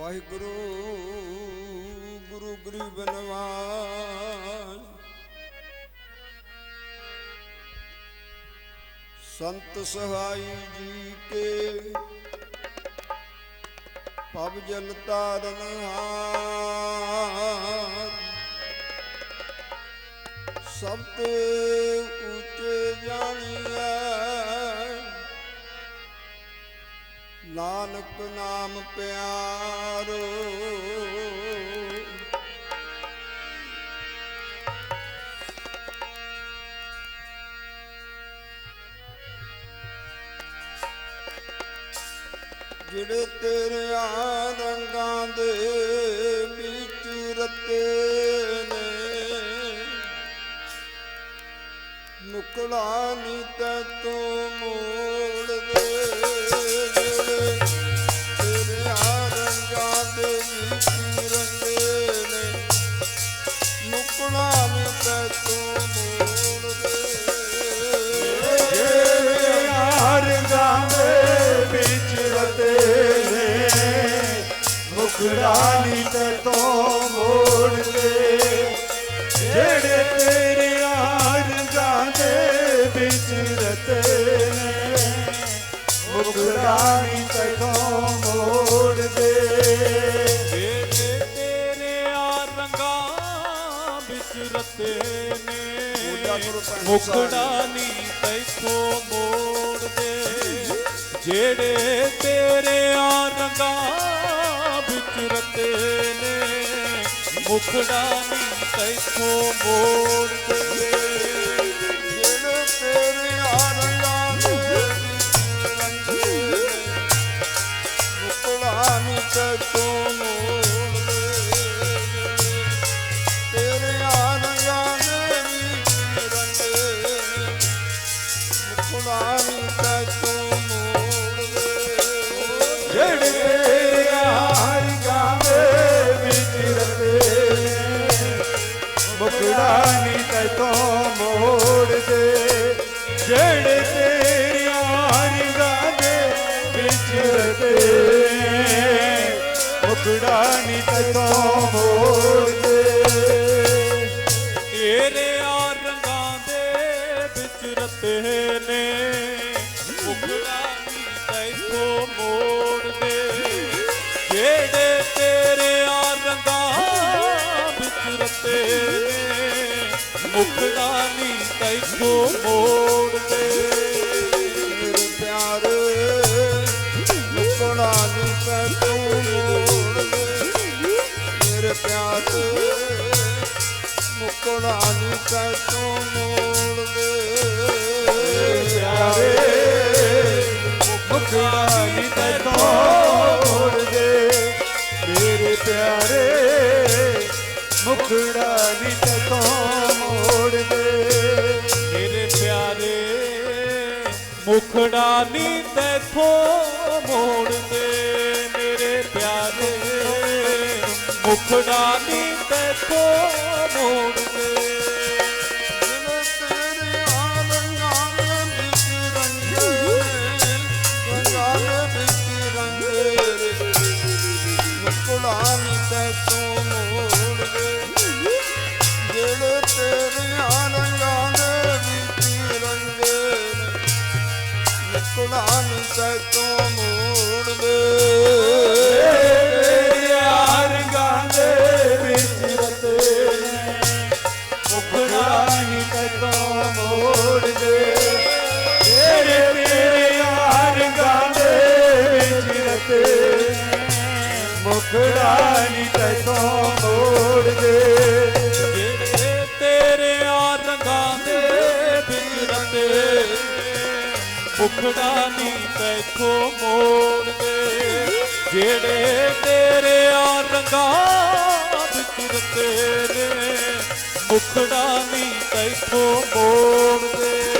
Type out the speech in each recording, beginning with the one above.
ਵਾਹਿਗੁਰੂ, ਗੁਰੂ ਗਰੀਬ ਨਵਾਜ ਸੰਤ ਸਹਾਈ ਜੀ ਕੇ ਪਵ ਜਲ ਤਾਰਨ ਹਾਰ ਸਭ ਤੇ ਉੱਚੇ ਜਾਣੀਐ, ਨਾਨਕ ਨਾਮ ਪਿਆਰ। ਜਿਹੜੇ ਤੇਰੇ ਰੰਗਾਂ ਦੇ ਵਿੱਚ ਰਤੇ ਨੇ ਮੁਕਲਾ ਨੀ ਤੈ ਤੂੰ ਮੁਖੜਾਨੀ ਤੇ ਤੋਂ ਮੋੜਦੇ ਜਿਹੜੇ ਤੇਰੇ ਆਰਗਾਂ ਦੇ ਵਿੱਚ ਰਤੇ ਨੇ ਮੁਖੜਾਨੀ ਤੇ ਤੋਂ ਮੋੜਦੇ ਜਿਹੜੇ ਤੇਰੇ ਆ ਰੰਗਾਂ ਵਿੱਚ ਰਤੇ ਨੇ ਕਰੋ ਭੈਣ ਤੋਂ ਨੀ ਤੈਥੋਂ ਮੋੜਦੇ ਜਿਹੜੇ ਤੇਰੇ ਆ ਰੰਗਾਂ ਵਿੱਚ ਰਤੇ ਨੇ ਮੁਕੜਾ ਨੀ ਨੀ ਤੈਥੋਂ ਮੋੜਦੇ ਤੇਰੇ ਆ ਰੰਗਾਂ ਦੇ ਵਿੱਚ ਰਤੇ ਨੇ। ਮੁਕੜਾ ਨੀ ਤੈਥੋਂ ਮੋੜਦੇ ਜਿਹੜੇ ਤੇਰੇ ਆ ਰੰਗਾਂ ਵਿੱਚ ਰਤੇ ਨੇ ਮੁਕੜਾ ਨੀ ਤੈਥੋਂ ਮੋੜਦੇ ਮੇਰੇ ਪਿਆਰੇ ਮੁਕਣਾ ਨੀ ਪੈ ਮੋੜ ਦੇ। ਪਿਆਰੇ ਮੁਕੜਾ ਨੀ ਤੈਥੋਂ ਮੋੜਦੇ ਮੇਰੇ ਪਿਆਰੇ ਮੁਕੜਾ ਨੀ ਮੋੜ ਦੇ। ਮੇਰੇ ਪਿਆਰੇ ਮੁਖੜਾ ਨੀ ਤੈਥੋਂ ਮੋੜਦੇ ਮੇਰੇ ਮੁਖੜਾ ਨੀ ਤੈਥੋਂ ਮੁਕੜਾ ਨੀ ਤੈਥੋਂ ਮੋੜਦੇ ਜਿਹੜੇ ਤੇਰੇ ਆ ਰੰਗਾਂ ਦੇ ਵਿੱਚ ਰਤੇ ਮੁਖੜਾ ਨੀ ਤੈਥੋਂ ਮੋੜਦੇ ਜਿਹੜੇ ਤੇਰੇ ਆ ਰੰਗਾਂ ਵਿੱਚ ਰਤੇ ਨੇ ਮੁਖੜਾ ਨੀ ਤੈਥੋਂ ਮੋੜਦੇ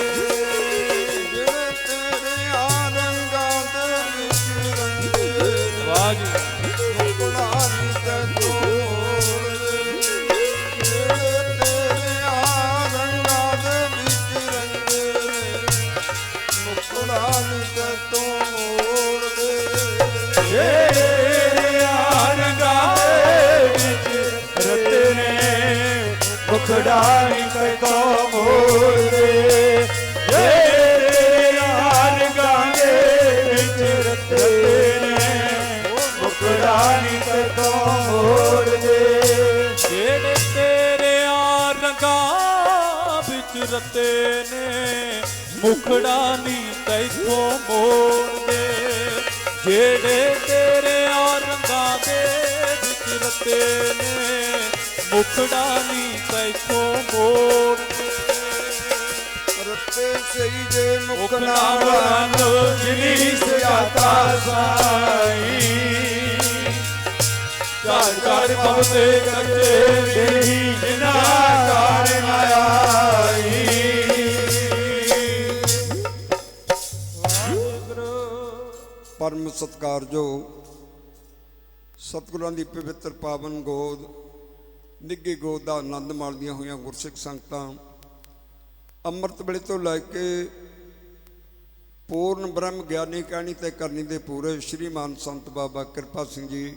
ਮੁਕੜਾ ਨੀ ਤੈਨੂੰ ਮੋੜਦੇ ਤੇਰੇ ਰੰਗਾਂ ਵਿੱਚ ਰਤੇ ਨੇ ਮੁਖੜਾ ਨੀ ਕੋ ਮੋੜਦੇ ਵਿੱਚ ਰਤੇ ਨੇ ਮੁਖੜਾ ਨੀ ਕੋ ਜਿਹੜੇ ਤੇਰੇ ਆ ਰੰਗਾਂ ਵਿੱਚ ਰਤੇ ਨੇ, ਮੁਖੜਾ ਤੈਥੋਂ ਮੋੜਦੇ ਜਿਹੜੇ ਤੇਰੇ ਆ ਰੰਗਾਂ ਦੇ ਵਿੱਚ ਰਤੇ ਨੇ ਮੁਖੜਾ ਨੀ ਤੈਥੋਂ ਮੋੜਦੇ ਰੱਤੇ ਸਹੀ ਜੇ ਮੁਖ ਮੁਖ ਨਾ ਨਾ ਵਰਨ ਵਰਨ ਜਿਨੀ ਸਜਾਤਾ ਸਾਈ। ਘਰ ਘਰ ਪਵਤੇ ਕੱਚੇ ਦੇਹੀ ਪਰਮ ਸਤਕਾਰਯੋਗ ਸਤਿਗੁਰਾਂ ਦੀ ਪਵਿੱਤਰ ਪਾਵਨ ਗੋਦ ਨਿੱਗੀ ਗੋਦ ਦਾ ਆਨੰਦ ਮਾਣਦੀਆਂ ਹੋਈਆਂ ਗੁਰਸਿੱਖ ਸੰਗਤਾਂ, ਅੰਮ੍ਰਿਤ ਵੇਲੇ ਤੋਂ ਲੈ ਕੇ ਪੂਰਨ ਬ੍ਰਹਮ ਗਿਆਨੀ ਕਹਿਣੀ ਤੇ ਕਰਨੀ ਦੇ ਪੂਰੇ ਸ਼੍ਰੀਮਾਨ ਸੰਤ ਬਾਬਾ ਕਿਰਪਾ ਸਿੰਘ ਜੀ,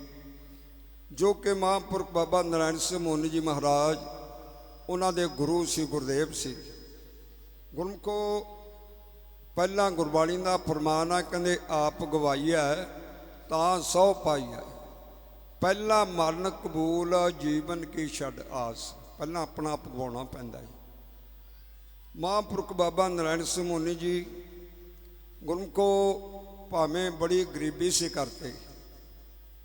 ਜੋ ਕਿ ਮਹਾਂਪੁਰਖ ਬਾਬਾ ਨਾਰਾਇਣ ਸਿੰਘ ਮੋਨੀ ਜੀ ਮਹਾਰਾਜ, ਉਹਨਾਂ ਦੇ ਗੁਰੂ ਸੀ ਗੁਰਦੇਵ ਸੀ। ਗੁਰਮੁਖੋ ਪਹਿਲਾਂ ਗੁਰਬਾਣੀ ਦਾ ਫਰਮਾਨ ਆ, ਕਹਿੰਦੇ, ਆਪ ਗਵਾਈਆ ਤਾਂ ਸੌ ਪਾਈਆ ਪਹਿਲਾ ਮਰਨ ਕਬੂਲ, ਜੀਵਨ ਕੀ ਛੱਡ ਆਸ। ਪਹਿਲਾਂ ਆਪਣਾ ਆਪ ਗਵਾਉਣਾ ਪੈਂਦਾ ਹੈ ਮਹਾਂਪੁਰਖ ਬਾਬਾ ਨਾਰਾਇਣ ਸਿੰਘ ਮੋਨੀ ਜੀ ਗੁਰਮੁਖੋ ਭਾਵੇਂ ਬੜੀ ਗਰੀਬੀ ਸੀ ਕਰਤੇ,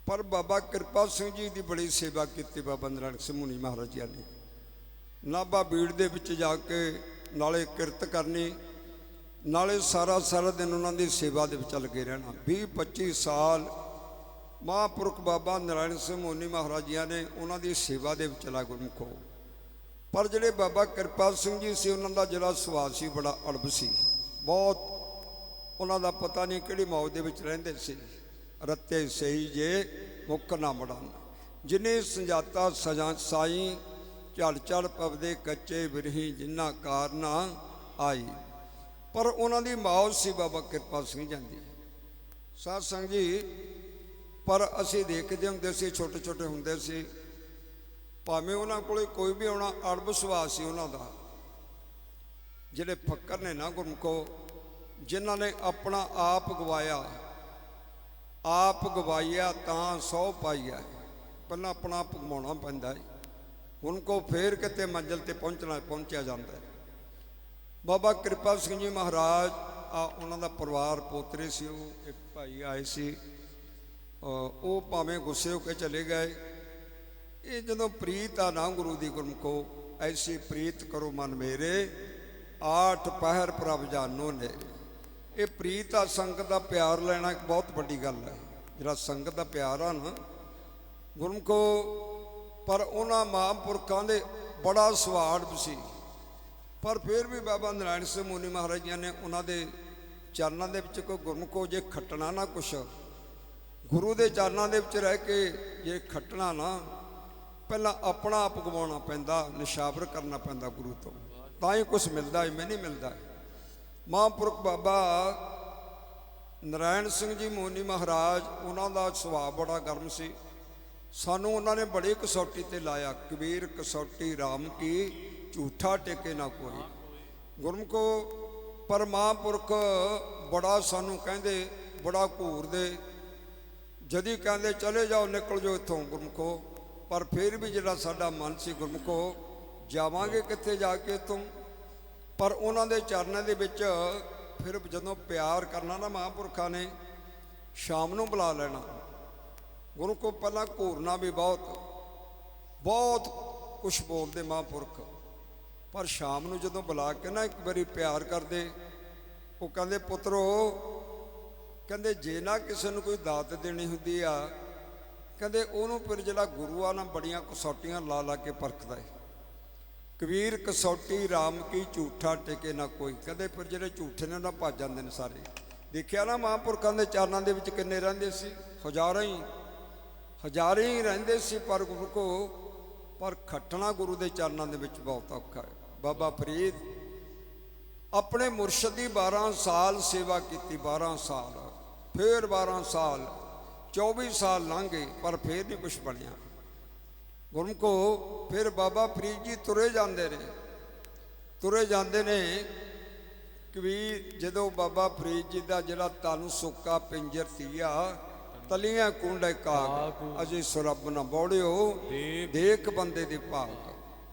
ਪਰ ਬਾਬਾ ਕਿਰਪਾ ਸਿੰਘ ਜੀ ਦੀ ਬੜੀ ਸੇਵਾ ਕੀਤੀ ਬਾਬਾ ਨਾਰਾਇਣ ਸਿੰਘ ਮੁਨੀ ਮਹਾਰਾਜ ਜੀ ਨੇ। ਨਾਭਾ ਬੀੜ ਦੇ ਵਿੱਚ ਜਾ ਕੇ ਨਾਲੇ ਕਿਰਤ ਕਰਨੀ ਨਾਲੇ ਸਾਰਾ ਸਾਰਾ ਦਿਨ ਉਹਨਾਂ ਦੀ ਸੇਵਾ ਦੇ ਵਿੱਚ ਲੱਗੇ ਰਹਿਣਾ। 20 25 ਸਾਲ ਮਹਾਂਪੁਰਖ ਬਾਬਾ ਨਰਾਇਣ ਸਿੰਘ ਮੋਨੀ ਮਹਾਰਾਜ ਜੀ ਨੇ ਉਹਨਾਂ ਦੀ ਸੇਵਾ ਦੇ ਵਿੱਚ ਲਾ ਗੁਰਮੁਖੋ ਪਰ ਜਿਹੜੇ ਬਾਬਾ ਕਿਰਪਾ ਸਿੰਘ ਜੀ ਸੀ, ਉਹਨਾਂ ਦਾ ਜਿਹੜਾ ਸੁਭਾਅ ਸੀ, ਬੜਾ ਅੜਬ ਸੀ। ਬਹੁਤ ਉਹਨਾਂ ਦਾ ਪਤਾ ਨਹੀਂ ਕਿਹੜੀ ਮੌਤ ਦੇ ਵਿੱਚ ਰਹਿੰਦੇ ਸੀ। ਰੱਤੇ ਸਹੀ ਜੇ ਮੁੱਖ ਨਾ ਮੜਨ। ਜਿਨੇ ਸੰਜਾਤਾ ਸਜਾ ਸਾਈ ਝੜ ਝੜ ਪਵਦੇ ਕੱਚੇ ਬਿਰਹੀ, ਜਿੰਨਾ ਕਾਰਨਾ ਆਈ। ਪਰ ਉਹਨਾਂ ਦੀ ਮੌਜ ਸੀ ਬਾਬਾ ਕਿਰਪਾ ਸਿੰਘ ਜਾਂਦੀ ਸਾਧ ਸੰਗ ਜੀ, ਪਰ ਅਸੀਂ ਦੇਖਦੇ ਹੁੰਦੇ ਸੀ ਛੋਟੇ ਛੋਟੇ ਹੁੰਦੇ ਸੀ, ਭਾਵੇਂ ਉਹਨਾਂ ਕੋਲੇ ਕੋਈ ਵੀ ਆਉਣਾ, ਅੜਬ ਸੁਭਾਅ ਸੀ ਉਹਨਾਂ ਦਾ। ਜਿਹੜੇ ਫੱਕਰ ਨੇ ਨਾ ਗੁਰਮੁਖੋ ਜਿਨ੍ਹਾਂ ਨੇ ਆਪਣਾ ਆਪ ਗਵਾਇਆ ਆਪ ਗਵਾਇਆ ਤਾਂ ਸੌ ਪਾਈਆ। ਪਹਿਲਾਂ ਆਪਣਾ ਆਪ ਗਵਾਉਣਾ ਪੈਂਦਾ ਹੈ ਹੁਣ ਕੋ ਫੇਰ ਕਿਤੇ ਮੰਜ਼ਲ ਤੇ ਪਹੁੰਚਣਾ, ਪਹੁੰਚਿਆ ਜਾਂਦਾ ਹੈ। ਬਾਬਾ ਕਿਰਪਾ ਸਿੰਘ ਜੀ ਮਹਾਰਾਜ, ਆ ਉਹਨਾਂ ਦਾ ਪਰਿਵਾਰ ਪੋਤਰੇ ਸੀ, ਉਹ ਇੱਕ ਭਾਈ ਆਏ ਸੀ। ਉਹ ਭਾਵੇਂ ਗੁੱਸੇ ਹੋ ਕੇ ਚਲੇ ਗਏ। ਇਹ ਜਦੋਂ ਪ੍ਰੀਤ ਆ ਨਾ ਗੁਰੂ ਦੀ ਗੁਰਮੁਖੋ, ਐਸੀ ਪ੍ਰੀਤ ਕਰੋ ਮਨ ਮੇਰੇ, ਆਠ ਪਹਿਰ ਪ੍ਰਭ ਜਾਨੋ ਨੇ। ਇਹ ਪ੍ਰੀਤ ਆ ਸੰਗਤ ਦਾ ਪਿਆਰ ਲੈਣਾ ਇੱਕ ਬਹੁਤ ਵੱਡੀ ਗੱਲ ਹੈ। ਜਿਹੜਾ ਸੰਗਤ ਦਾ ਪਿਆਰ ਆ ਨਾ, ਗੁਰਮੁਖੋ, ਪਰ ਉਹਨਾਂ ਮਹਾਂਪੁਰਖਾਂ ਦੇ ਬੜਾ ਸਵਾਰਥ ਸੀ। ਪਰ ਫਿਰ ਵੀ ਬਾਬਾ ਨਾਰਾਇਣ ਸਿੰਘ ਮੁਨੀ ਮਹਾਰਾਜ ਜੀ ਨੇ ਉਹਨਾਂ ਦੇ ਚਰਨਾਂ ਦੇ ਵਿੱਚ ਕੋਈ ਗੁਰਮੁਖੋ ਜੇ ਖੱਟਣਾ ਨਾ ਕੁਛ, ਗੁਰੂ ਦੇ ਚਰਨਾਂ ਦੇ ਵਿੱਚ ਰਹਿ ਕੇ ਜੇ ਖੱਟਣਾ ਨਾ, ਪਹਿਲਾਂ ਆਪਣਾ ਆਪ ਗਵਾਉਣਾ ਪੈਂਦਾ, ਨਿਸ਼ਾਵਰ ਕਰਨਾ ਪੈਂਦਾ ਗੁਰੂ ਤੋਂ। ਤਾਂ ਹੀ ਕੁਝ ਮਿਲਦਾ ਐਵੇਂ ਨਹੀਂ ਮਿਲਦਾ ਮਹਾਂਪੁਰਖ ਬਾਬਾ ਨਰਾਇਣ ਸਿੰਘ ਜੀ ਮੋਨੀ ਮਹਾਰਾਜ, ਉਹਨਾਂ ਦਾ ਸੁਭਾਅ ਬੜਾ ਗਰਮ ਸੀ। ਸਾਨੂੰ ਉਹਨਾਂ ਨੇ ਬੜੀ ਕਸੌਟੀ ਤੇ ਲਾਇਆ, ਕਬੀਰ ਕਸੌਟੀ RAM ਕੀ ਝੂਠਾ ਟੇਕੇ ਨਾ ਕੋਈ। ਗੁਰਮੁਖੋ ਪਰ ਮਹਾਂਪੁਰਖ ਬੜਾ ਸਾਨੂੰ ਕਹਿੰਦੇ, ਬੜਾ ਘੂਰਦੇ। ਜਦੀ ਕਹਿੰਦੇ, ਚਲੇ ਜਾਓ, ਨਿਕਲ ਜਾਓ ਇੱਥੋਂ ਗੁਰਮੁਖੋ। ਪਰ ਫਿਰ ਵੀ ਜਿਹੜਾ ਸਾਡਾ ਮਨ ਸੀ, ਗੁਰਮੁਖੋ, ਜਾਵਾਂਗੇ ਕਿੱਥੇ ਜਾ ਕੇ ਇੱਥੋਂ? ਪਰ ਉਹਨਾਂ ਦੇ ਚਰਨਾਂ ਦੇ ਵਿੱਚ ਫਿਰ ਜਦੋਂ ਪਿਆਰ ਕਰਨਾ ਨਾ ਮਹਾਂਪੁਰਖਾਂ ਨੇ, ਸ਼ਾਮ ਨੂੰ ਬੁਲਾ ਲੈਣਾ। ਗੁਰੂ ਕੋ ਪਹਿਲਾਂ ਘੂਰਨਾ ਵੀ ਬਹੁਤ ਬਹੁਤ ਕੁਛ ਬੋਲਦੇ ਮਹਾਂਪੁਰਖ। ਪਰ ਸ਼ਾਮ ਨੂੰ ਜਦੋਂ ਬੁਲਾ ਕੇ ਨਾ ਇੱਕ ਵਾਰੀ ਪਿਆਰ ਕਰਦੇ, ਉਹ ਕਹਿੰਦੇ, ਪੁੱਤਰੋ, ਕਹਿੰਦੇ, ਜੇ ਨਾ ਕਿਸੇ ਨੂੰ ਕੋਈ ਦਾਤ ਦੇਣੀ ਹੁੰਦੀ ਆ, ਕਹਿੰਦੇ, ਉਹਨੂੰ ਫਿਰ ਜਿਹੜਾ ਗੁਰੂ ਆ ਨਾ ਬੜੀਆਂ ਕਸੌਟੀਆਂ ਲਾ ਲਾ ਕੇ ਪਰਖਦਾ ਹੈ ਕਬੀਰ, ਕਸੌਟੀ RAM ਕੀ ਝੂਠਾ ਟਿਕੇ ਨਾ ਕੋਈ। ਕਹਿੰਦੇ, ਫਿਰ ਜਿਹੜੇ ਝੂਠੇ ਨੇ ਨਾ ਭੱਜ ਜਾਂਦੇ ਨੇ ਸਾਰੇ। ਦੇਖਿਆ ਨਾ ਮਹਾਂਪੁਰਖਾਂ ਦੇ ਚਰਨਾਂ ਦੇ ਵਿੱਚ ਕਿੰਨੇ ਰਹਿੰਦੇ ਸੀ? ਹਜ਼ਾਰਾਂ ਹੀ ਹਜ਼ਾਰਾਂ ਹੀ ਰਹਿੰਦੇ ਸੀ, ਪਰ ਗੁਰੂ ਕੋ, ਪਰ ਖੱਟਣਾ ਗੁਰੂ ਦੇ ਚਰਨਾਂ ਦੇ ਵਿੱਚ ਬਹੁਤ ਔਖਾ ਹੈ। ਬਾਬਾ ਫਰੀਦ ਆਪਣੇ ਮੁਰਸ਼ਿਦ ਦੀ 12 ਸਾਲ ਸੇਵਾ ਕੀਤੀ 12 ਸਾਲ। ਫਿਰ 12 ਸਾਲ 24 ਸਾਲ ਲੰਘ ਗਏ ਪਰ ਫਿਰ ਨਹੀਂ ਕੁਝ ਬਣਿਆ। ਗੁਰਮੁਖੋ ਫਿਰ ਬਾਬਾ ਫਰੀਦ ਜੀ ਤੁਰੇ ਜਾਂਦੇ ਨੇ। ਤੁਰੇ ਜਾਂਦੇ ਨੇ ਕਿ ਵੀ ਜਦੋਂ ਬਾਬਾ ਫਰੀਦ ਜੀ ਦਾ ਜਿਹੜਾ ਤਨ ਸੁੱਕਾ ਪਿੰਜਰ ਤੀਆ ਤਲੀਆਂ ਕੁੰਡੇ ਕਾਗ ਅਜੇ ਸੁਰਬ ਨਾ ਬੋੜਿਓ। ਦੇਖ। ਬੰਦੇ ਦੇ ਭਾਗ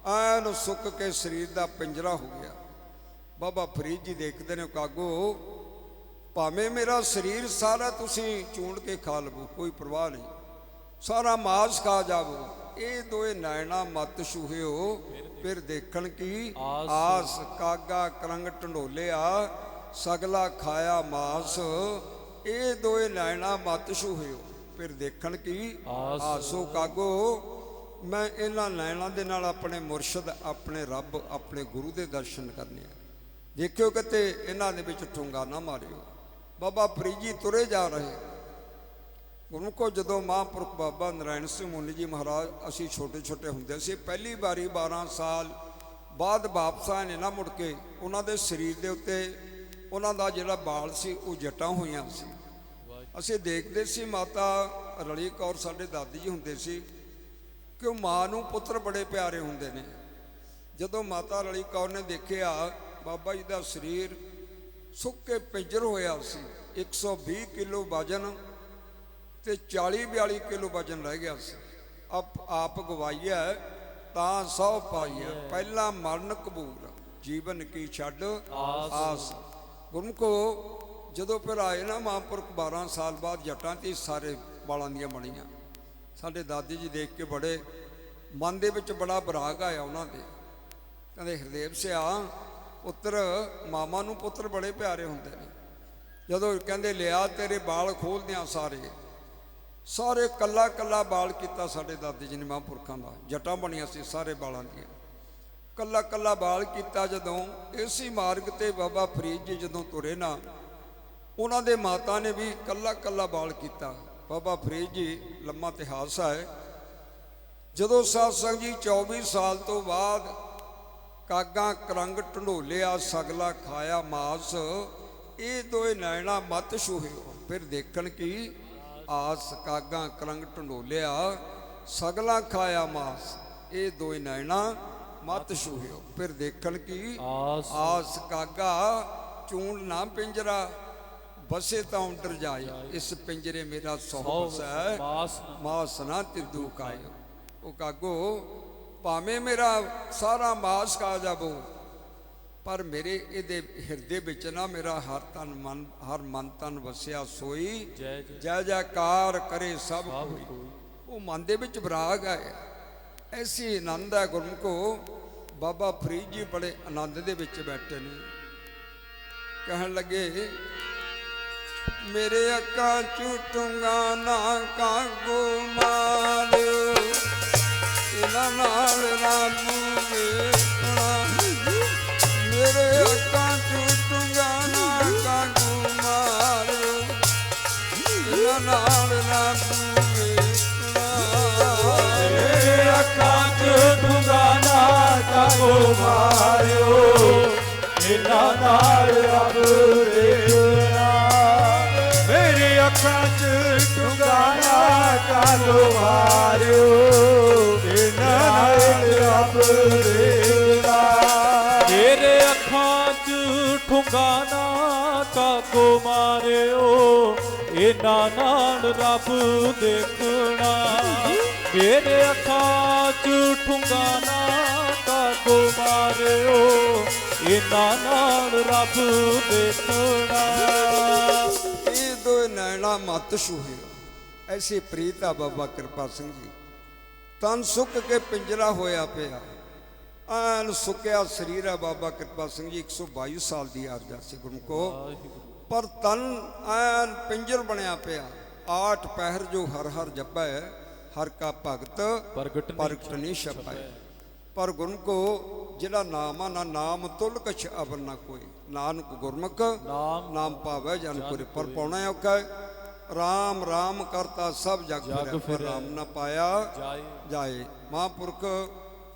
ਐਨ ਸੁੱਕ ਕੇ ਸਰੀਰ ਦਾ ਪਿੰਜਰਾ ਹੋ ਗਿਆ। ਬਾਬਾ ਫਰੀਦ ਜੀ ਦੇਖਦੇ ਨੇ ਕਾਗੋ ਭਾਵੇਂ ਮੇਰਾ ਸਰੀਰ ਸਾਰਾ ਤੁਸੀਂ ਚੂੰਡ ਕੇ ਖਾ ਲਵੋ ਕੋਈ ਪਰਵਾਹ ਨਹੀਂ। ਸਾਰਾ ਮਾਸ ਖਾ ਜਾਵੋ। ਇਹ ਦੋਏ ਨੈਣਾ ਮਤ ਛੂਹਿਓ ਫਿਰ ਦੇਖਣ ਕੀ ਆਸ। ਕਾਗਾ ਕਰੰਗ ਢੰਡੋਲਿਆ ਸਗਲਾ ਖਾਇਆ ਮਾਸ। ਇਹ ਦੋਏ ਨੈਣਾ ਮਤ ਛੂਹਿਓ ਫਿਰ ਦੇਖਣ ਕੀ। ਆਸੋ। ਕਾਗੋ ਮੈਂ ਇਹਨਾਂ ਨੈਣਾਂ ਦੇ ਨਾਲ ਆਪਣੇ ਮੁਰਸ਼ਿਦ, ਆਪਣੇ ਰੱਬ, ਆਪਣੇ ਗੁਰੂ ਦੇ ਦਰਸ਼ਨ ਕਰਨੇ ਆ। ਦੇਖਿਓ ਕਿਤੇ ਇਹਨਾਂ ਦੇ ਵਿੱਚ ਠੁੰਗਾ ਨਾ ਮਾਰਿਓ। ਬਾਬਾ ਫਰੀਦ ਜੀ ਤੁਰੇ ਜਾ ਰਹੇ। ਗੁਰੂ ਕੋ ਜਦੋਂ ਮਹਾਂਪੁਰਖ ਬਾਬਾ ਨਰਾਇਣ ਸਿੰਘ ਮੁੰਨੀ ਜੀ ਮਹਾਰਾਜ, ਅਸੀਂ ਛੋਟੇ ਛੋਟੇ ਹੁੰਦੇ ਸੀ, ਪਹਿਲੀ ਵਾਰੀ 12 ਸਾਲ ਬਾਅਦ ਵਾਪਸ ਆਏ ਨੇ ਨਾ ਮੁੜ ਕੇ, ਉਹਨਾਂ ਦੇ ਸਰੀਰ ਦੇ ਉੱਤੇ ਉਹਨਾਂ ਦਾ ਜਿਹੜਾ ਬਾਲ ਸੀ, ਉਹ ਜਟਾਂ ਹੋਈਆਂ ਸੀ। ਅਸੀਂ ਦੇਖਦੇ ਸੀ ਮਾਤਾ ਰਲੀ ਕੌਰ ਸਾਡੇ ਦਾਦੀ ਜੀ ਹੁੰਦੇ ਸੀ ਕਿ ਉਹ ਮਾਂ ਨੂੰ ਪੁੱਤਰ ਬੜੇ ਪਿਆਰੇ ਹੁੰਦੇ ਨੇ? ਜਦੋਂ ਮਾਤਾ ਰਲੀ ਕੌਰ ਨੇ ਦੇਖਿਆ ਬਾਬਾ ਜੀ ਦਾ ਸਰੀਰ ਸੁੱਕ ਪਿੰਜਰ ਹੋਇਆ ਸੀ। 120 ਕਿਲੋ ਵਜਨ ਤੇ 40 42 ਕਿਲੋ ਵਜਨ ਰਹਿ ਗਿਆ ਸੀ। ਆਪ ਆਪ ਗਵਾਈਆ ਤਾਂ ਸੌ ਪਾਈਆ ਪਹਿਲਾ ਮਰਨ ਕਬੂਲ ਜੀਵਨ ਕੀ ਛੱਡ ਆਸ। ਗੁਰਮੁਖੋ ਜਦੋਂ ਫਿਰ ਆਏ ਨਾ ਮਹਾਂਪੁਰਖ 12 ਸਾਲ ਬਾਅਦ ਜੱਟਾਂ ਤੇ ਸਾਰੇ ਬਾਲਾਂ ਦੀਆਂ ਬਣੀਆਂ। ਸਾਡੇ ਦਾਦੀ ਜੀ ਦੇਖ ਕੇ ਬੜੇ ਮਨ ਦੇ ਵਿੱਚ ਬੜਾ ਬਰਾਗ ਆਇਆ ਉਹਨਾਂ ਦੇ। ਕਹਿੰਦੇ, ਹਰਦੇਵ ਸਿਆ, ਪੁੱਤਰ, ਮਾਮਾ ਨੂੰ ਪੁੱਤਰ ਬੜੇ ਪਿਆਰੇ ਹੁੰਦੇ ਨੇ। ਜਦੋਂ ਕਹਿੰਦੇ, ਲਿਆ ਤੇਰੇ ਬਾਲ ਖੋਲਦਿਆਂ ਸਾਰੇ। ਸਾਰੇ ਕੱਲਾ ਕੱਲਾ ਬਾਲ ਕੀਤਾ ਸਾਡੇ ਦਾਦੀ ਜੀ ਨੇ ਮਹਾਂਪੁਰਖਾਂ ਦਾ। ਜਟਾਂ ਬਣੀਆਂ ਸੀ ਸਾਰੇ ਬਾਲਾਂ ਦੀਆਂ। ਕੱਲਾ ਕੱਲਾ ਬਾਲ ਕੀਤਾ ਜਦੋਂ ਇਸੇ ਮਾਰਗ ਤੇ ਬਾਬਾ ਫਰੀਦ ਜੀ ਜਦੋਂ ਤੁਰੇ ਨਾ, ਉਹਨਾਂ ਦੇ ਮਾਤਾ ਨੇ ਵੀ ਕੱਲਾ ਕੱਲਾ ਬਾਲ ਕੀਤਾ। ਬਾਬਾ ਫਰੀਦ ਜੀ ਲੰਮਾ ਇਤਿਹਾਸ ਹੈ। ਜਦੋਂ ਸਾਧ ਸੰਗਤ ਜੀ 24 ਸਾਲ ਤੋਂ ਬਾਅਦ ਕਾਗਾ ਕਰੰਗ ਢੰਡੋਲਿਆ ਸਗਲਾ ਖਾਇਆ ਮਾਸ ਇਹ ਦੋਏ ਨੈਣਾ ਮਤ ਛੂਹਿਓ ਫਿਰ ਦੇਖਣ ਕੀ ਆਸ ਕਾਗਾ ਕਰੰਗ ਢੰਡੋਲਿਆ ਸਗਲਾ ਖਾਇਆ ਮਾਸ ਇਹ ਦੋਏ ਨੈਣਾ ਮਤ ਛੂਹਿਓ ਫਿਰ ਦੇਖਣ ਕੀ ਆਸ। ਕਾਗਾ ਚੂੰਡ ਨਾ ਪਿੰਜਰਾ ਬਸੇ ਤਾਂ ਉਂਟਰ ਜਾਏ ਇਸ ਪਿੰਜਰੇ ਮੇਰਾ ਸੋਹਬਸ ਹੈ ਮਾਸ ਨਾ ਤਿੱਦੂ ਕਾਇਓ। ਉਹ ਕਾਗੋ ਭਾਵੇਂ ਮੇਰਾ ਸਾਰਾ ਮਾਸ ਖਾ ਜਾਵੋ ਪਰ ਮੇਰੇ ਇਹਦੇ ਹਿਰਦੇ ਵਿੱਚ ਨਾ ਮੇਰਾ ਹਰ ਤਨ ਮਨ ਹਰ ਮਨ ਤਨ ਵਸਿਆ ਸੋਈ। ਜੈ ਜੈਕਾਰ ਕਰੇ ਸਭ ਕੋਈ ਉਹ ਮਨ ਦੇ ਵਿੱਚ ਵਿਰਾਗ ਹੈ ਐਸੀ ਆਨੰਦ ਹੈ ਗੁਰਮੁਖੋ ਬਾਬਾ ਫਰੀਦ ਜੀ ਬੜੇ ਆਨੰਦ ਦੇ ਵਿੱਚ ਬੈਠੇ ਨੇ। ਕਹਿਣ ਲੱਗੇ ਮੇਰੇ ਅੱਖਾਂ ਝੂਟੂਗਾ ਨਾ ਕਾਗੋ ਮਾਰਿਓ ਇਹਨਾਂ ਨਾਲ ਰਾਮੂ ਵੇਖਣਾ। ਮੇਰੇ ਅੱਖਾਂ ਝੂਟੂਗਾ ਨਾ ਕਾਗੋ ਮਾਰਿਓ ਇਹਨਾਂ ਨਾਲ ਰਾਮੂ ਵੇਖਣਾ। ਤੇਰੇ ਅੱਖਾਂ 'ਚ ਡੂੰਘਾ ਨਾ ਕਾਗੋ ਮਾਰਿਓ। ਇਹਨਾਂ ਨਾਲ ਰੱਬ ਨਾ ਕਾਗੋ ਮਾਰਿਓ। ਇਹਨਾਂ ਨਾਲ ਰੱਬ ਦੇਖਣਾ ਤੇਰੇ ਅੱਖਾਂ 'ਚ ਠੁੰਗਾ ਨਾ ਕਾਗੋ ਮਾਰਿਓ। ਇਹਨਾਂ ਨਾਲ ਰੱਬ ਦੇਖਣਾ। ਮੇਰੇ ਅੱਖਾਂ 'ਚ ਠੁੰਗਾ ਨਾ ਕਾਗੋ ਮਾਰਿਓ। ਇਹਨਾਂ ਨਾਲ ਰੱਬ ਦੇਖਣਾ। ਇਹ ਦੋ ਨੈਣਾ ਮਤ ਛੂਹਿਓ। ਐਸੀ ਪ੍ਰੀਤ ਆ ਬਾਬਾ ਕਿਰਪਾ ਸਿੰਘ ਜੀ। ਤਨ ਸੁੱਕ ਕੇ ਪਿੰਜਰਾ ਹੋਇਆ ਪਿਆ। ਐਨ ਸੁੱਕਿਆ ਸਰੀਰ ਆ ਬਾਬਾ ਕਿਰਪਾ ਸਿੰਘ ਜੀ 122 ਸਾਲ ਦੀ ਆਰਜਾ ਸੀ ਗੁਰੂ ਕੋ। ਪਰ ਤਨ ਐਨ ਪਿੰਜਰ ਬਣਿਆ ਪਿਆ। ਆਠ ਪਹਿਰ ਜੋ ਹਰ ਹਰ ਜਪੈ ਹਰ ਕਾ ਭਗਤ ਪ੍ਰਗਟ ਨਹੀਂ ਛਪੈ। ਪਰ ਗੁਰਮੁਖੋ ਜਿਹੜਾ ਨਾਮ ਆ ਨਾ ਨਾਮ ਤੁਲ ਕਛ ਅਵਰ ਨਾ ਕੋਈ। ਨਾਨਕ ਗੁਰਮੁਖ ਨਾਮ ਨਾਮ ਪਾਵੇ ਜਨ ਪੁਰ ਪਰ ਪਾਉਣਾ ਔਖਾ ਹੈ। ਰਾਮ ਰਾਮ ਕਰਤਾ ਸਭ ਜਗ ਫਿਰੈ। ਰਾਮ ਨਾ ਪਾਇਆ ਜਾਏ। ਜਾਏ। ਮਹਾਂਪੁਰਖ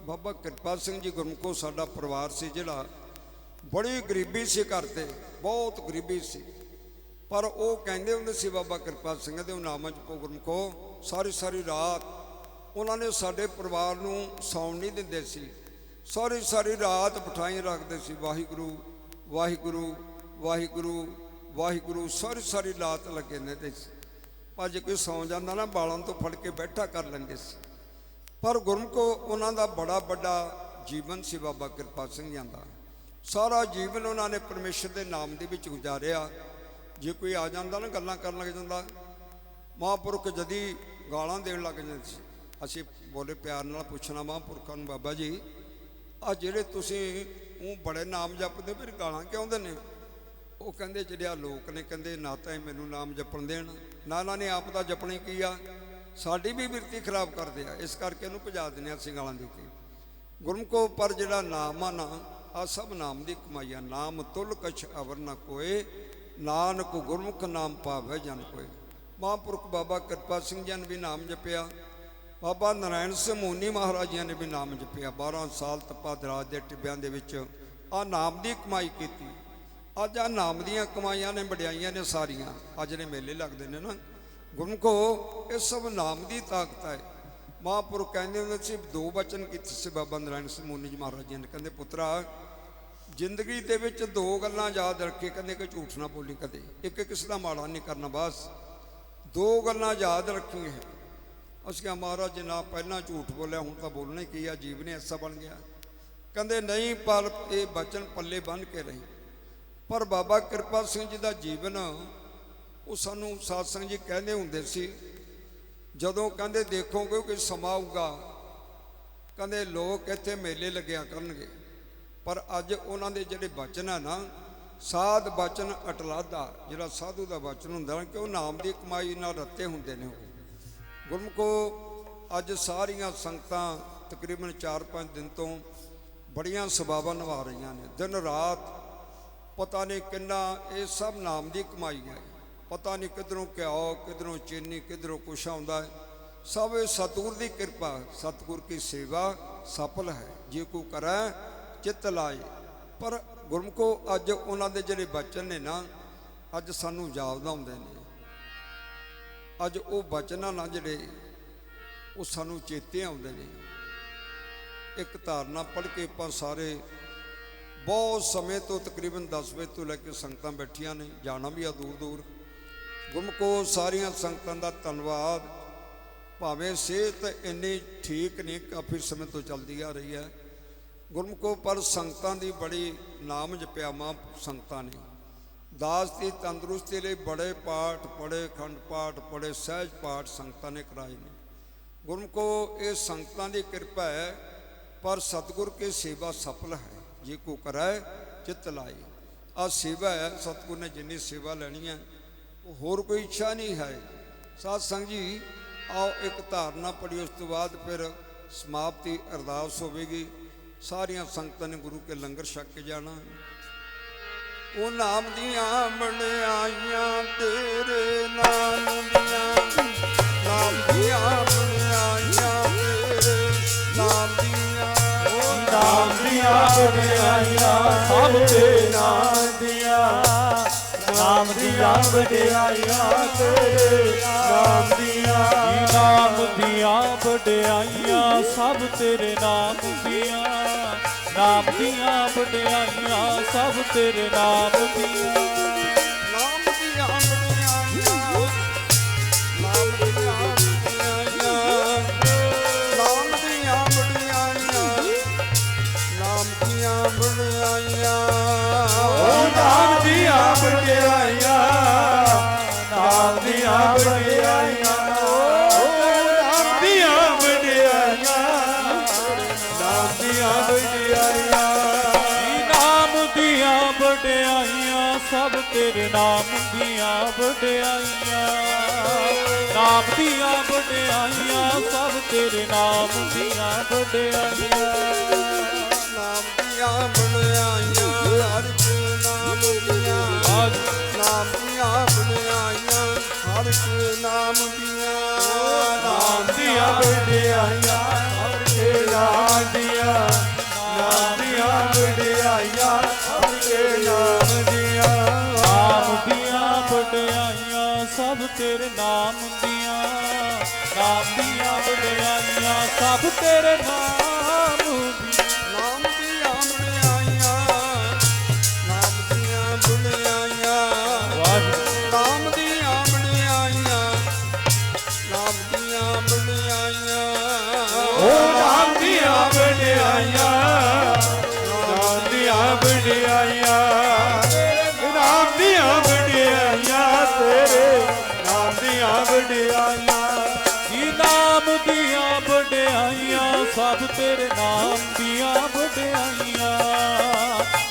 ਬਾਬਾ ਕਿਰਪਾ ਸਿੰਘ ਜੀ ਗੁਰਮੁਖੋ ਸਾਡਾ ਪਰਿਵਾਰ ਸੀ ਜਿਹੜਾ ਬੜੀ ਗਰੀਬੀ ਸੀ ਘਰ ਤੇ ਬਹੁਤ ਗਰੀਬੀ ਸੀ। ਪਰ ਉਹ ਕਹਿੰਦੇ ਹੁੰਦੇ ਸੀ ਬਾਬਾ ਕਿਰਪਾ ਸਿੰਘ ਦੇ ਉਹ ਨਾਮਾਂ ਚ ਗੁਰਮੁਖੋ ਸਾਰੀ ਸਾਰੀ ਰਾਤ ਉਹਨਾਂ ਨੇ ਸਾਡੇ ਪਰਿਵਾਰ ਨੂੰ ਸੌਣ ਨਹੀਂ ਦਿੰਦੇ ਸੀ। ਸਾਰੀ ਸਾਰੀ ਰਾਤ ਬਿਠਾਈ ਰੱਖਦੇ ਸੀ ਵਾਹਿਗੁਰੂ ਵਾਹਿਗੁਰੂ ਵਾਹਿਗੁਰੂ। ਵਾਹਿਗੁਰੂ, ਸਾਰੀ ਸਾਰੀ ਲਾਤ ਲੱਗੇ ਰਹਿੰਦੇ ਸੀ ਪਰ ਜੇ ਕੋਈ ਸੌਂ ਜਾਂਦਾ ਨਾ ਬਾਲਾਂ ਤੋਂ ਫੜ ਕੇ ਬੈਠਾ ਕਰ ਲੈਂਦੇ ਸੀ। ਪਰ ਗੁਰਮੁਖੋ, ਉਹਨਾਂ ਦਾ ਬੜਾ ਵੱਡਾ ਜੀਵਨ ਸੀ ਬਾਬਾ ਕਿਰਪਾ ਸਿੰਘ ਜੀ ਦਾ। ਸਾਰਾ ਜੀਵਨ ਉਹਨਾਂ ਨੇ ਪਰਮੇਸ਼ਰ ਦੇ ਨਾਮ ਦੇ ਵਿੱਚ ਗੁਜ਼ਾਰਿਆ। ਜੇ ਕੋਈ ਆ ਜਾਂਦਾ ਨਾ, ਗੱਲਾਂ ਕਰਨ ਲੱਗ ਜਾਂਦਾ, ਮਹਾਂਪੁਰਖ ਜਦੀ ਗਾਲਾਂ ਦੇਣ ਲੱਗ ਜਾਂਦੇ ਸੀ। ਅਸੀਂ ਬੋਲੇ ਪਿਆਰ ਨਾਲ ਪੁੱਛਣਾ, ਮਹਾਂਪੁਰਖਾਂ ਨੂੰ, ਬਾਬਾ ਜੀ ਆ ਜਿਹੜੇ ਤੁਸੀਂ ਉਹ ਬੜੇ ਨਾਮ ਜਪਦੇ, ਫਿਰ ਗਾਲਾਂ ਕਿਉਂ ਦਿੰਦੇ? ਹੋ ਉਹ ਕਹਿੰਦੇ ਜਿਹੜੇ ਆ ਲੋਕ ਨੇ, ਕਹਿੰਦੇ ਨਾ ਤਾਂ ਇਹ ਮੈਨੂੰ ਨਾਮ ਜਪਣ ਦੇਣ, ਨਾ ਨਾ ਨੇ ਆਪ ਦਾ ਜਪਣੇ ਕੀ ਆ? ਸਾਡੀ ਵੀ ਬਿਰਤੀ ਖਰਾਬ ਕਰਦੇ ਆ, ਇਸ ਕਰਕੇ ਇਹਨੂੰ ਭਜਾ ਦਿੰਦੇ ਆ ਅਸੀਂ ਗਾਲਾਂ ਦੇ ਕੇ ਗੁਰਮੁਖੋ, ਪਰ ਜਿਹੜਾ ਨਾਮ ਆ ਨਾ ਆ ਸਭ ਨਾਮ ਦੀ ਕਮਾਈ ਆ। ਨਾਮ ਤੁਲ ਕਛ ਅਵਰ ਨਾ ਕੋਏ, ਨਾਨਕ ਗੁਰਮੁਖ ਨਾਮ ਪਾਵੇ ਜਨ ਕੋਏ। ਮਹਾਂਪੁਰਖ ਬਾਬਾ ਕਿਰਪਾ ਸਿੰਘ ਜੀ ਨੇ ਵੀ ਨਾਮ ਜਪਿਆ। ਬਾਬਾ ਨਰਾਇਣ ਸਿੰਘ ਮੋਨੀ ਮਹਾਰਾਜ ਜੀ ਨੇ ਵੀ ਨਾਮ ਜਪਿਆ। 12 ਸਾਲ ਤਪਾ ਦਰਾਜ ਦੇ ਟਿੱਬਿਆਂ ਦੇ ਵਿੱਚ ਆ ਨਾਮ ਦੀ ਕਮਾਈ ਕੀਤੀ। ਅੱਜ ਆ ਨਾਮ ਦੀਆਂ ਕਮਾਈਆਂ ਨੇ, ਵਡਿਆਈਆਂ ਨੇ ਸਾਰੀਆਂ। ਅੱਜ ਨੇ ਮੇਲੇ ਲੱਗਦੇ ਨੇ ਨਾ ਗੁਰਮੁਖੋ ਇਹ ਸਭ ਨਾਮ ਦੀ ਤਾਕਤ ਹੈ। ਮਹਾਂਪੁਰਖ ਕਹਿੰਦੇ ਹੁੰਦੇ ਸੀ, ਦੋ ਬਚਨ ਕੀਤੇ ਸੀ ਬਾਬਾ ਨਰਾਇਣ ਸਿੰਘ ਮੋਨੀ ਜੀ ਮਹਾਰਾਜ ਜੀ ਨੇ। ਕਹਿੰਦੇ, ਪੁੱਤਰਾ, ਜ਼ਿੰਦਗੀ ਦੇ ਵਿੱਚ ਦੋ ਗੱਲਾਂ ਯਾਦ ਰੱਖੇ, ਕਹਿੰਦੇ ਕਿ ਝੂਠ ਨਾ ਬੋਲੀ ਕਦੇ। ਇੱਕ ਕਿਸੇ ਦਾ ਮਾੜਾ ਨਹੀਂ ਕਰਨਾ, ਬਸ। ਦੋ ਗੱਲਾਂ ਯਾਦ ਰੱਖੀਆਂ ਅਸੀਂ ਕਿਹਾ, ਮਹਾਰਾਜ ਜੀ, ਨਾ ਪਹਿਲਾਂ ਝੂਠ ਬੋਲਿਆ, ਹੁਣ ਤਾਂ ਬੋਲਣਾ ਹੀ ਕੀ ਆ ਜੀਵ ਹੀ ਐਸਾ ਬਣ ਗਿਆ। ਕਹਿੰਦੇ, ਨਹੀਂ, ਪਰ ਇਹ ਬਚਨ ਪੱਲੇ ਬੰਨ ਕੇ ਰਹੀ। ਪਰ ਬਾਬਾ ਕਿਰਪਾ ਸਿੰਘ ਜੀ ਦਾ ਜੀਵਨ, ਉਹ ਸਾਨੂੰ ਸਾਧ ਸੰਗਤ ਜੀ ਕਹਿੰਦੇ ਹੁੰਦੇ ਸੀ, ਜਦੋਂ ਕਹਿੰਦੇ ਦੇਖੋਗੇ ਕਿ ਸਮਾਂ ਆਊਗਾ, ਕਹਿੰਦੇ ਲੋਕ ਇੱਥੇ ਮੇਲੇ ਲੱਗਿਆ ਕਰਨਗੇ। ਪਰ ਅੱਜ ਉਹਨਾਂ ਦੇ ਜਿਹੜੇ ਬਚਨ ਆ ਨਾ, ਸਾਧ ਬਚਨ ਅਟਲਾਦਾ ਜਿਹੜਾ ਸਾਧੂ ਦਾ ਬਚਨ ਹੁੰਦਾ ਕਿ ਉਹ ਨਾਮ ਦੀ ਕਮਾਈ ਨਾਲ ਰੱਤੇ ਹੁੰਦੇ ਨੇ ਉਹ। ਗੁਰਮੁਖੋ, ਅੱਜ ਸਾਰੀਆਂ ਸੰਗਤਾਂ ਤਕਰੀਬਨ 4-5 ਦਿਨ ਤੋਂ ਬੜੀਆਂ ਸਬਾਬਾਂ ਨਿਭਾ ਰਹੀਆਂ ਨੇ। ਦਿਨ ਰਾਤ ਪਤਾ ਨਹੀਂ ਕਿੰਨਾ, ਇਹ ਸਭ ਨਾਮ ਦੀ ਕਮਾਈ ਹੈ। ਪਤਾ ਨਹੀਂ ਕਿਧਰੋਂ ਘਿਓ, ਕਿਧਰੋਂ ਚੀਨੀ, ਕਿਧਰੋਂ ਕੁਛ ਆਉਂਦਾ ਹੈ। ਸਭ ਇਹ ਸਤਿਗੁਰ ਦੀ ਕਿਰਪਾ ਸਤਿਗੁਰ ਕੀ ਸੇਵਾ ਸਫਲ ਹੈ। ਜੇ ਕੋ ਕਰੈ, ਚਿੱਤ ਲਾਏ। ਪਰ ਗੁਰਮੁਖੋ, ਅੱਜ ਉਹਨਾਂ ਦੇ ਜਿਹੜੇ ਬਚਨ ਨੇ ਨਾ, ਅੱਜ ਸਾਨੂੰ ਜਾਪਦਾ ਆਉਂਦੇ ਨੇ। ਅੱਜ ਉਹ ਬਚਨਾਂ ਨਾਲ ਜਿਹੜੇ, ਉਹ ਸਾਨੂੰ ਚੇਤੇ ਆਉਂਦੇ ਨੇ। ਇੱਕ ਧਾਰਨਾ ਪੜ੍ਹ ਕੇ ਆਪਾਂ ਸਾਰੇ ਬਹੁਤ ਸਮੇਂ ਤੋਂ ਤਕਰੀਬਨ 10 ਵਜੇ ਤੋਂ ਲੈ ਕੇ ਸੰਗਤਾਂ ਬੈਠੀਆਂ ਨੇ, ਜਾਣਾ ਵੀ ਆ ਦੂਰ ਦੂਰ। ਗੁਰਮੁਖੋ ਸਾਰੀਆਂ ਸੰਗਤਾਂ ਦਾ ਧੰਨਵਾਦ। ਭਾਵੇਂ ਸਿਹਤ ਇੰਨੀ ਠੀਕ ਨਹੀਂ, ਕਾਫੀ ਸਮੇਂ ਤੋਂ ਚੱਲਦੀ ਆ ਰਹੀ ਹੈ। ਗੁਰਮੁਖੋ ਪਰ ਸੰਗਤਾਂ ਦੀ ਬੜੀ ਨਾਮ ਜਪਿਆ ਸੰਗਤਾਂ ਨੇ। ਦਾਸ ਦੀ ਤੰਦਰੁਸਤੀ ਲਈ ਬੜੇ ਪਾਠ ਪੜੇ ਖੰਡ ਪਾਠ ਪੜੇ ਸਹਿਜ ਪਾਠ ਸੰਗਤਾਂ ਨੇ ਕਰਾਏ ਨੇ। ਗੁਰਮੁਖੋ ਇਹ ਸੰਗਤਾਂ ਦੀ ਕਿਰਪਾ ਹੈ, ਪਰ ਸਤਿਗੁਰ ਕੇ ਸੇਵਾ ਸਫਲ ਹੈ। ਜੇ ਕੋ ਕਰਾਏ, ਚਿਤ ਲਾਏ। ਆ ਸੇਵਾ ਹੈ, ਸਤਿਗੁਰ ਨੇ ਜਿੰਨੀ ਸੇਵਾ ਲੈਣੀ ਹੈ, ਉਹ ਹੋਰ ਕੋਈ ਇੱਛਾ ਨਹੀਂ ਹੈ। ਸਾਧ ਸੰਗ ਜੀ, ਆਓ ਇੱਕ ਧਾਰਨਾ ਪੜੀ ਉਸ ਤੋਂ ਬਾਅਦ ਫਿਰ ਸਮਾਪਤੀ ਅਰਦਾਸ ਹੋਵੇਗੀ। ਸਾਰੀਆਂ ਸੰਗਤਾਂ ਨੇ ਗੁਰੂ ਕੇ ਲੰਗਰ ਛਕ ਕੇ ਜਾਣਾ। ਉਹ ਨਾਮ ਦੀਆਂ ਬਣਾਈਆਂ ਤੇਰੇ ਨਾਮ ਦੀਆਂ ਨਾਮ ਦੀਆਂ ਬਣਾਈਆਂ ਤੇਰੇ ਵਡਿਆਈਆਂ ਸਭ ਤੇ ਨਾਮ ਦੀਆਂ ਨਾਮ ਦੀਆਂ ਵਡਿਆਈਆਂ ਤੇਰੇ ਨਾਮ ਦੀਆਂ ਨਾਮ ਦੀਆਂ ਵਡਿਆਈਆਂ ਸਭ ਤੇਰੇ ਨਾਮ ਦੀਆਂ ਨਾਮ ਦੀਆਂ ਵਡਿਆਈਆਂ, ਸਭ ਤੇਰੇ ਨਾਮ ਦੀਆਂ। ਵਡਿਆਈਆਂ ਨਾਮ ਦੀਆਂ ਵਡਿਆਈਆਂ ਓ ਨਾਮ ਦੀਆਂ ਵਡਿਆਈਆਂ ਨਾਮ ਦੀਆਂ ਵਡਿਆਈਆਂ ਨਾਮ ਦੀਆਂ ਵਡਿਆਈਆਂ ਸਭ ਤੇਰੇ ਨਾਮ ਦੀਆਂ ਵਡਿਆਈਆਂ ਨਾਮ ਦੀਆਂ ਵਡਿਆਈਆਂ ਸਭ ਤੇਰੇ ਨਾਮ ਦੀਆਂ ਵਡਿਆਈਆਂ ਨਾਮ ਦੀਆਂ ਹਰ ਨਾਮ ਦੀਆਂ ਨਾਮ ਦੀਆਂ ਵਡਿਆਈਆਂ ਹਰ ਕੇ ਨਾਮ ਦੀਆਂ ਨਾਮ ਦੀਆਂ ਵਡਿਆਈਆਂ ਹਰ ਕੇ ਨਾਮ ਦੀਆਂ। ਨਾਮ ਦੀਆਂ ਵਡਿਆਈਆਂ, ਸਭ ਤੇਰੇ ਨਾਮ ਦੀਆਂ। ਨਾਮ ਦੀਆਂ ਵਡਿਆਈਆਂ, ਸਭ ਤੇਰੇ ਨਾਮ ਦੀਆਂ। ਸਭ ਤੇਰੇ ਨਾਮ ਦੀਆਂ ਵਡਿਆਈਆਂ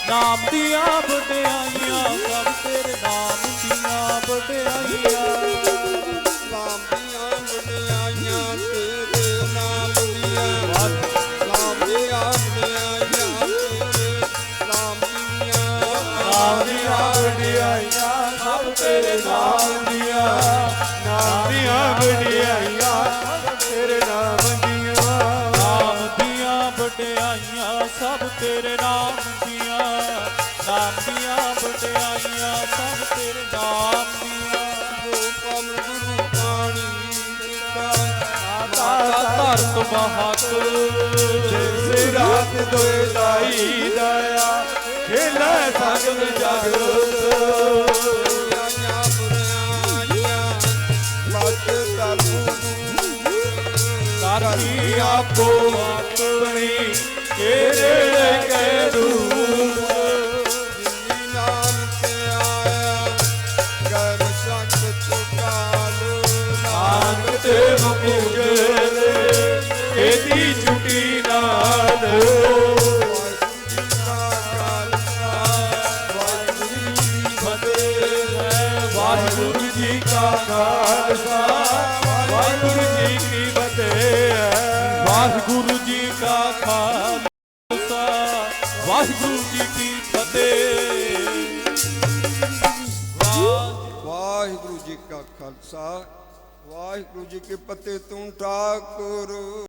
ਨਾਮ ਦੀਆਂ ਵਡਿਆਈਆਂ ਸਭ ਤੇਰੇ ਨਾਮ ਦੀਆਂ ਵਡਿਆਈਆਂ। ਨਾਮ ਧਰਤ ਮਹਤ ਜਿਸ ਰਾਤ ਦੋਏ ਦਾਈ ਦਇਆ ਖੇਲੇ ਸਗਲ ਜਗਤ ਆਈਆਂ ਬਣਾਈਆਂ ਮਤ ਤਰੂ ਕਰਨੀ ਆਪੋ ਆਪਣੀ ਵਾਹਿਗੁਰੂ ਜੀ ਕੀ ਫਤਿਹ ਵਾਹਿਗੁਰੂ ਜੀ ਕਾ ਖਾਲਸਾ ਵਾਹਿਗੁਰੂ ਜੀ ਕੀ ਫਤਿਹ ਤੂੰ ਠਾਕੁਰ।